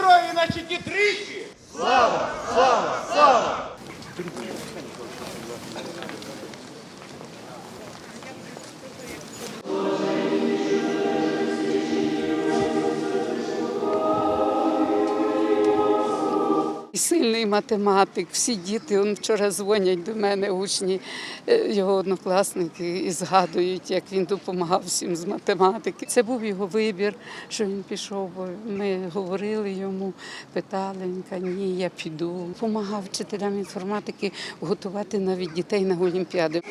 Герої наші ті тричі! Слава! Слава! Слава! Сильний математик, всі діти он вчора дзвонять до мене, учні, е, його однокласники, і згадують, як він допомагав всім з математики. Це був його вибір, що він пішов. бо Ми говорили йому, питали, він каже, ні, я піду. Помагав вчителям інформатики готувати навіть дітей на олімпіади.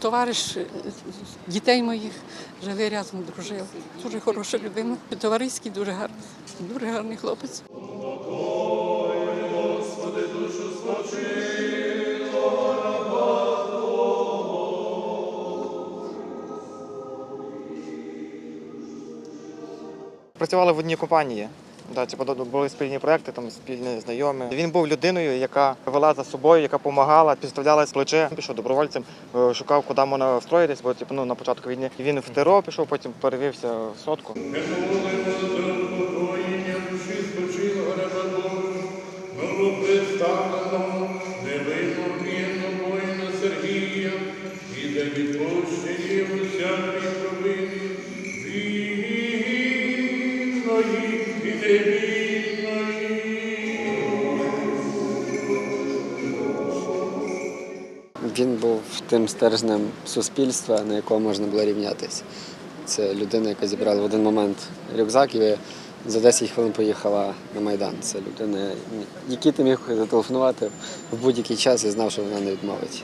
Товариш е, дітей моїх жили разом, дружили. Дуже хороша людина. Товариський, дуже гарний, дуже гарний хлопець. Працювали в одній компанії. Да, типу, були спільні проекти, там спільні знайомі. Він був людиною, яка вела за собою, яка допомагала, підставляла з плече. Пішов добровольцем, е, шукав, куди можна встроїтись, бо типу, ну, на початку війни він в ТРО пішов, потім перевівся в сотку. Сергія і за відпущення усякої провини Він був тим стержнем суспільства, на якого можна було рівнятися. Це людина, яка зібрала в один момент рюкзак і за 10 хвилин поїхала на Майдан. Це людина, якій ти міг зателефонувати в будь-який час і знав, що вона не відмовить.